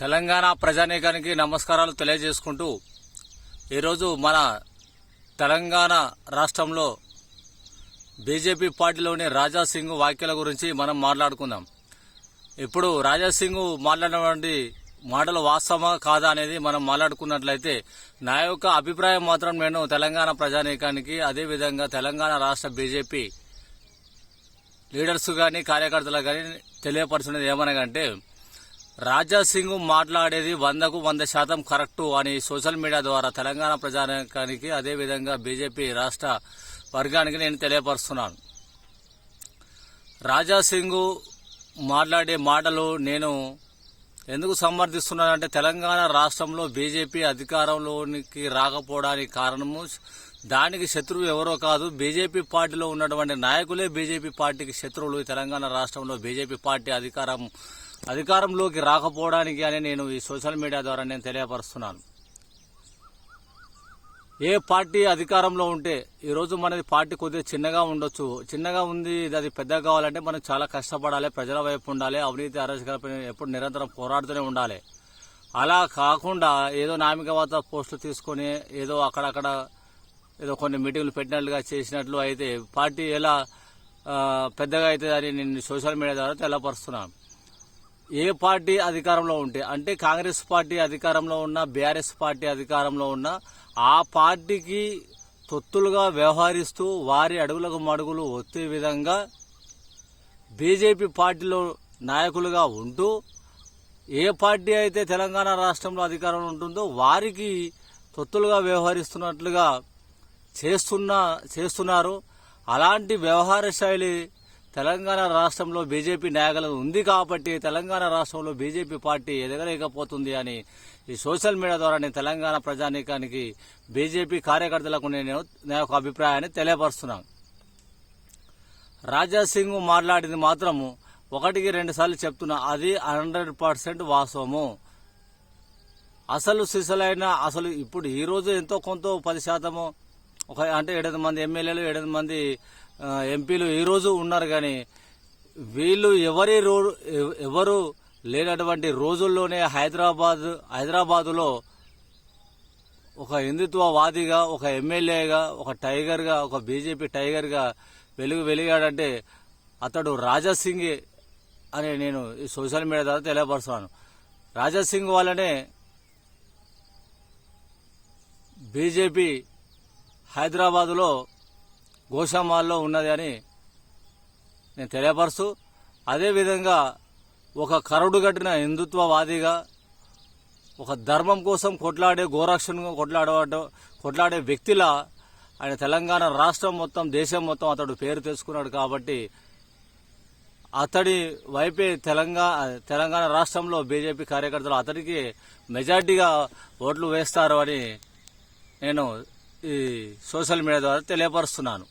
తెలంగాణ ప్రజానీకానికి నమస్కారాలు తెలియజేసుకుంటూ ఈరోజు మన తెలంగాణ రాష్ట్రంలో బీజేపీ పార్టీలోని రాజా సింగ్ వ్యాఖ్యల గురించి మనం మాట్లాడుకుందాం. ఇప్పుడు రాజా సింగ్ మాట్లాడినటువంటి మాటలు వాస్తవమా కాదా అనేది మనం మాట్లాడుకున్నట్లయితే నా యొక్క అభిప్రాయం మాత్రం నేను తెలంగాణ ప్రజానీకానికి అదేవిధంగా తెలంగాణ రాష్ట్ర బీజేపీ లీడర్స్ కానీ కార్యకర్తలు కానీ తెలియపరుచున్నది ఏమనగంటే రాజా సింగ్ మాట్లాడేది వందకు వంద శాతం కరెక్టు అని సోషల్ మీడియా ద్వారా తెలంగాణ ప్రజానికానికి అదేవిధంగా బీజేపీ రాష్ట్ర వర్గానికి నేను తెలియపరుస్తున్నాను. రాజా సింగ్ మాట్లాడే మాటలు నేను ఎందుకు సమర్థిస్తున్నానంటే తెలంగాణ రాష్ట్రంలో బీజేపీ అధికారంలోనికి రాకపోవడానికి కారణము దానికి శత్రువు ఎవరో కాదు. బీజేపీ పార్టీలో ఉన్నటువంటి నాయకులే బీజేపీ పార్టీకి శత్రువులు. తెలంగాణ రాష్ట్రంలో బీజేపీ పార్టీ అధికారం అధికారంలోకి రాకపోవడానికి అని నేను ఈ సోషల్ మీడియా ద్వారా నేను తెలియపరుస్తున్నాను. ఏ పార్టీ అధికారంలో ఉంటే ఈరోజు మనది పార్టీ కొద్దిగా చిన్నగా ఉండొచ్చు. చిన్నగా ఉంది ఇది అది పెద్దగా కావాలంటే మనం చాలా కష్టపడాలి ప్రజల వైపు ఉండాలి అవినీతి అరాచకాలపై ఎప్పుడు నిరంతరం పోరాడుతూనే ఉండాలి. అలా కాకుండా ఏదో నామికవాత పోస్టులు తీసుకొని ఏదో అక్కడక్కడ ఏదో కొన్ని మీటింగ్లు పెట్టినట్లుగా చేసినట్లు అయితే పార్టీ ఎలా పెద్దగా అవుతుంది అని నేను సోషల్ మీడియా ద్వారా తెల్లపరుస్తున్నాను. ఏ పార్టీ అధికారంలో ఉంటే అంటే కాంగ్రెస్ పార్టీ అధికారంలో ఉన్న బీఆర్ఎస్ పార్టీ అధికారంలో ఉన్న ఆ పార్టీకి తొత్తులుగా వ్యవహరిస్తూ వారి అడుగులకు మడుగులు వచ్చే విధంగా బీజేపీ పార్టీలో నాయకులుగా ఉంటూ ఏ పార్టీ అయితే తెలంగాణ రాష్ట్రంలో అధికారంలో ఉంటుందో వారికి తొత్తులుగా వ్యవహరిస్తున్నట్లుగా చేస్తున్న చేస్తున్నారు. అలాంటి వ్యవహార శైలి తెలంగాణ రాష్ట్రంలో బీజేపీ నాయకులు ఉంది కాబట్టి తెలంగాణ రాష్ట్రంలో బీజేపీ పార్టీ ఎదగలేకపోతుంది అని ఈ సోషల్ మీడియా ద్వారా నేను తెలంగాణ ప్రజానీకానికి బీజేపీ కార్యకర్తలకు నేను నా యొక్క అభిప్రాయాన్ని తెలియపరుస్తున్నాను. రాజా సింగ్ మాట్లాడింది మాత్రము ఒకటికి రెండు సార్లు చెప్తున్నా అది హండ్రెడ్ పర్సెంట్ వాస్తవము. అసలు సిసలైన అసలు ఇప్పుడు ఈరోజు ఎంతో కొంత పది శాతము ఒక అంటే ఏడెనిమిది మంది ఎమ్మెల్యేలు ఏడెనిమిది మంది ఎంపీలు ఈ రోజు ఉన్నారు కానీ వీళ్ళు ఎవరి రో ఎవరు లేనటువంటి రోజుల్లోనే హైదరాబాద్ హైదరాబాదులో ఒక హిందుత్వవాదిగా ఒక ఎమ్మెల్యేగా ఒక టైగర్గా ఒక బీజేపీ టైగర్గా వెలుగు వెలిగాడంటే అతడు రాజా సింగ్ అని నేను ఈ సోషల్ మీడియా ద్వారా తెలియపరుస్తున్నాను రాజా సింగ్ వల్లనే బీజేపీ హైదరాబాదులో గోషామాల్లో ఉన్నది అని నేను తెలియపరుస్తూ అదేవిధంగా ఒక కరడు కట్టిన హిందుత్వవాదిగా ఒక ధర్మం కోసం కొట్లాడే గోరక్షణ కొట్లాడే కొట్లాడే వ్యక్తిలా ఆయన తెలంగాణ రాష్ట్రం మొత్తం దేశం మొత్తం అతడు పేరు తెచ్చుకున్నాడు కాబట్టి అతడి వైపే తెలంగాణ తెలంగాణ రాష్ట్రంలో బీజేపీ కార్యకర్తలు అతడికి మెజార్టీగా ఓట్లు వేస్తారు అని నేను ఈ సోషల్ మీడియా ద్వారా తెలియపరుస్తున్నాను.